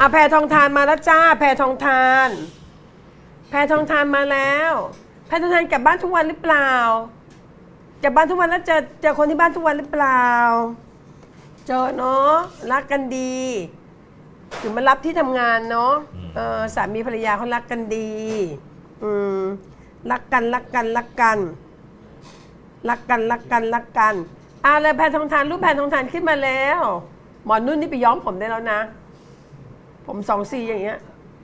อะแพรทองทานมาแล้วจ้า แพรทองทาน แพรทองทานมาแล้ว แพรทองทานกลับบ้านทุกวันหรือเปล่ากลับบ้านทุกวันแล้วเจอเจอคนที่บ้านทุกวันหรือเปล่า เจอเนาะรักกันดี ถึงมารับที่ทำงานเนาะเออสามีภรรยาเขารักกันดี อืมรักกันรักกันรักกัน รักกันรักกันรักกันอะแล้วแพรทองทานรูปแพรทองทานขึ้นมาแล้ว หมอนุ่นนี่ไปย้อมผมได้แล้วนะ ผมสองซีอย่างเงี้ย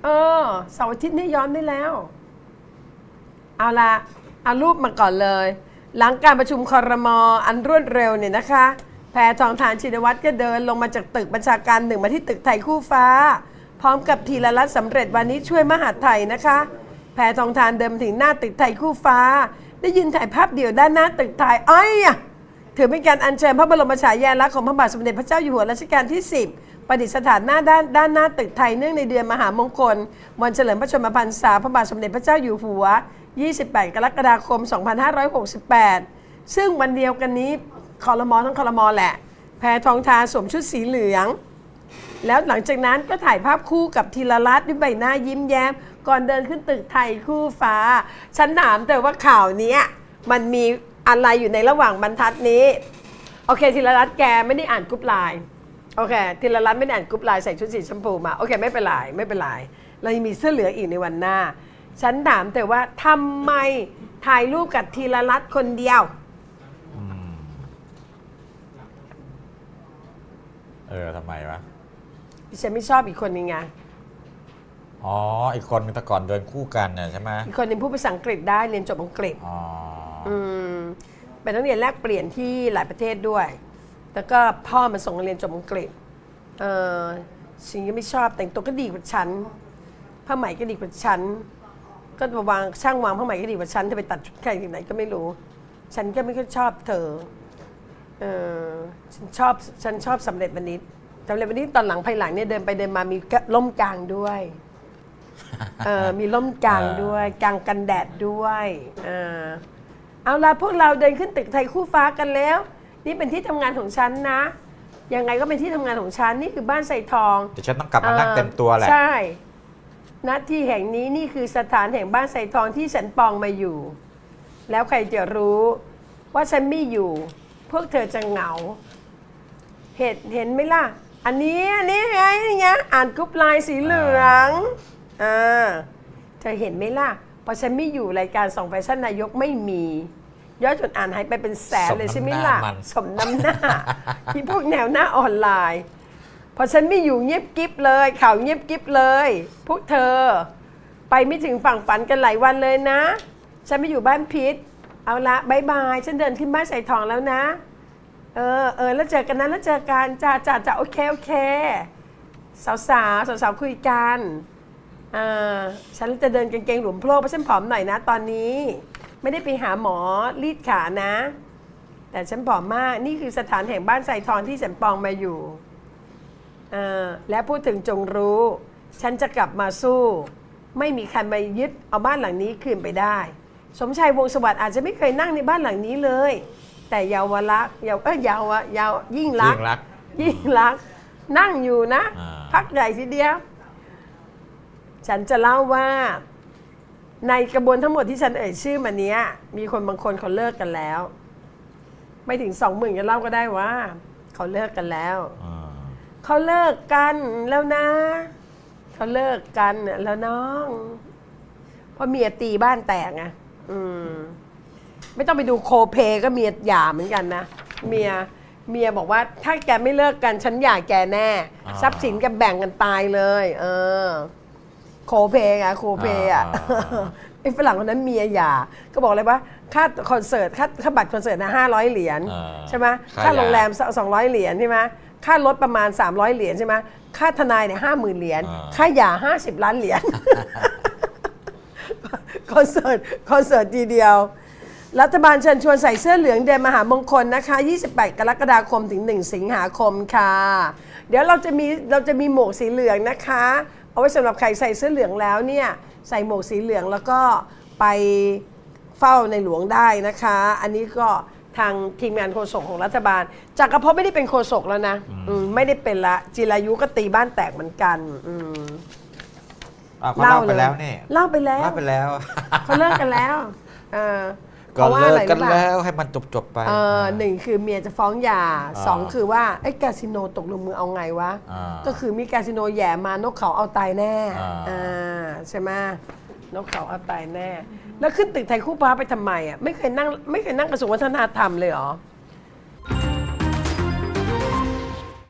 เออเสาร์อาทิตย์นี่ย้อมได้แล้ว เอาละเอารูปมาก่อนเลย หลังการประชุมคอรมออันรวดเร็วเนี่ยนะคะ แพทองทานชินวัตรก็เดินลงมาจากตึกบัญชาการหนึ่งมาที่ตึกไทยคู่ฟ้า พร้อมกับทีละรัตน์สำเร็จวันนี้ช่วยมหาดไทยนะคะ แพทองทานเดินมถึงหน้าตึกไทยคู่ฟ้า ได้ยืนถ่ายภาพเดี่ยวด้านหน้าตึกไทยไอ้ยอะ ถือเป็นการอัญเชิญพระบรมฉายาลักษณ์ของพระบาทสมเด็จพระเจ้าอยู่หัวรัชกาลที่ 10 ประดิษฐานหน้าด้านด้านหน้าตึกไทยเนื่องในเดือนมหามงคลวันเฉลิมพระชนมพรรษาพระบาทสมเด็จพระเจ้าอยู่หัว 28 กรกฎาคม 2568 ซึ่งวันเดียวกันนี้คอรมอทั้งคอรมอแหละ แพทองทาสวมชุดสีเหลือง แล้วหลังจากนั้นก็ถ่ายภาพคู่กับธีรรัตน์ด้วยใบหน้ายิ้มแย้ม ก่อนเดินขึ้นตึกไทยคู่ฟ้า ฉันถามแต่ว่าข่าวนี้มันมี อะไรอยู่ในระหว่างบรรทัดนี้ โอเคธีรรัตน์แกไม่ได้อ่านกรุ๊ปไลน์โอเคธีรรัตน์ไม่ได้อ่านกรุ๊ปไลน์ใส่ชุดสีชมพูมาโอเคไม่เป็นไรไม่เป็นไรเรายังมีเสื้อเหลืองอีกในวันหน้า ฉันถามแต่ว่าทำไมถ่ายรูปกับธีรรัตน์คนเดียวเออทำไมวะฉันไม่ชอบอีกคนนึงไงอ๋อ อีกคนนึงแต่ก่อนเดินคู่กันเนี่ยใช่ไหมอีกคนนึงพูดภาษาอังกฤษได้เรียนจบอังกฤษ อ๋อ อืมเป็นนักเรียนแลกเปลี่ยนที่หลายประเทศด้วย แล้วก็พ่อมันส่งมาเรียนจบอังกฤษเออฉันก็ไม่ชอบแต่งตัวก็ดีกว่าฉันผ้าไหมก็ดีกว่าฉันก็วางช่างวางผ้าไหมก็ดีกว่าฉันเธอไปตัดชุดใครที่ไหนก็ไม่รู้ ฉันก็ไม่ค่อยชอบเธอเออฉันชอบฉันชอบสำเร็จวันนี้สำเร็จวันนี้ตอนหลังภายหลังเนี่ยเดินไปเดินมามีล่มกลางด้วยเออมีล่มกลางด้วยกลางกันแดดด้วยเออ เอาละพวกเราเดินขึ้นตึกไทยคู่ฟ้ากันแล้ว นี่เป็นที่ทำงานของฉันนะ ยังไงก็เป็นที่ทำงานของฉัน นี่คือบ้านใส่ทองเดี๋ยวฉันต้องกลับมานั่งเต็มตัวแหละ ใช่ณที่แห่งนี้นี่คือสถานแห่งบ้านใส่ทองที่ฉันปองมาอยู่ แล้วใครจะรู้ว่าฉันไม่อยู่ พวกเธอจะเหงา เห็นเห็นไหมล่ะ อันนี้อันนี้ไงนี่ไงอ่านกรุ๊ปไลน์สีเหลืองอ่าเธอเห็นไหมล่ะ พอฉันไม่อยู่รายการส่องแฟชั่นนายกไม่มี ยอดจดอ่านหายไปเป็นแสนเลยใช่ไหมล่ะ สมน้ำหน้าที่พวกแนวหน้าออนไลน์พอฉันไม่อยู่เงียบกิ๊บเลย ข่าวเงียบกิ๊บเลย พวกเธอ ไปไม่ถึงฝั่งฝันกันหลายวันเลยนะ ฉันไม่อยู่บ้านพิษเอาละบายบาย ฉันเดินขึ้นบ้านใส่ทองแล้วนะ เออเออแล้วเจอกันนะแล้วเจอกันจ้าจ้าจ้าโอเคโอเค สาวสาวสาวสาวๆคุยกัน อ่าฉันจะเดินกางเกงหลวมโพลกเพราะฉันผอมหน่อยนะตอนนี้ ไม่ได้ไปหาหมอรีดขานะ แต่ฉันผอมมากนี่คือสถานแห่งบ้านใส่ทองที่ฉันปองมาอยู่เอ่อและพูดถึงจงรู้ ฉันจะกลับมาสู้ ไม่มีใครมายึดเอาบ้านหลังนี้คืนไปได้ สมชายวงศ์สวัสดิ์อาจจะไม่เคยนั่งในบ้านหลังนี้เลย แต่เยาวลักษณ์เยาวเอ้ยเยาวะเยาวยิ่งรักษยิ่ณ์งรัก ยิ่งรักษณ์นั่งอยู่นะ อ่า พักใหญ่ทีเดียว ฉันจะเล่าว่าในกระบวนทั้งหมดที่ฉันเอ่ยชื่อมาเนี้ย มีคนบางคนเขาเลิกกันแล้ว ไม่ถึงสองหมื่นจะเล่าก็ได้ว่า เขาเลิกกันแล้ว อ่าเขาเลิกกันแล้วนะ เขาเลิกกันแล้วน้องเพราะเมียตีบ้านแตกไงอืม ไม่ต้องไปดูโคเพก็เมียหย่าเหมือนกันนะเมียเมียบอกว่าถ้าแกไม่เลิกกัน ฉันหย่าแกแน่ อ่า ทรัพย์สินแกแบ่งกันตายเลย เออ โคเพไงโคเพอะอ่าไอ้ฝรั่งคนนั้นเมียหย่าก็บอกเลยว่าค่าคอนเสิร์ตค่าค่าบัตรคอนเสิร์ตนะห้าร้อยเหรียญอ่าใช่ไหมค่าค่าโรงแรมยาสองร้อยเหรียญใช่ไหมค่ารถประมาณ 300 เหรียญใช่ไหมค่าทนายเนี่ยห้าหมื่นเหรียญอ่าค่าหย่าห้าสิบล้านเหรียญคอนเสิร์ตคอนเสิร์ตทีเดียว รัฐบาลเชิญชวนใส่เสื้อเหลืองเดือนมหามงคลนะคะ 28 กรกฎาคมถึง 1 สิงหาคมค่ะ เดี๋ยวเราจะมีเราจะมีหมวกสีเหลืองนะคะ เอาไว้สำหรับใครใส่เสื้อเหลืองแล้วเนี่ยใส่หมวกสีเหลืองแล้วก็ไปเฝ้าในหลวงได้นะคะ อันนี้ก็ทางทีมงานโฆษกของรัฐบาลจากกระเพาะไม่ได้เป็นโฆษกแล้วนะอืมไม่ได้เป็นละจิรายุก็ตีบ้านแตกเหมือนกันอืมอ้าวเขาเล่าไปยแล้วนี่เล่าไปแล้ว เล่าไปแล้ว เขาเลิกกันแล้วเออ ก็พราะว่าเลิอะกไรกันรู้ป่ะแล้วให้มันจบจบๆไปเออหนึ่งคือเมียจะฟ้องหย่าอ่าสองคือว่าไอ้คาสิโนตกลงมือเอาไงวะอ่าก็คือมีคาสิโนแหย่มานกเขาเอาตายแน่อ่าอ่าใช่ไหมนกเขาเอาตายแน่ แล้วขึ้นตึกไทยคู่ฟ้าไปทำไมอะไม่เคยนั่งไม่เคยนั่งกระทรวงวัฒนธรรมเลยเหรอ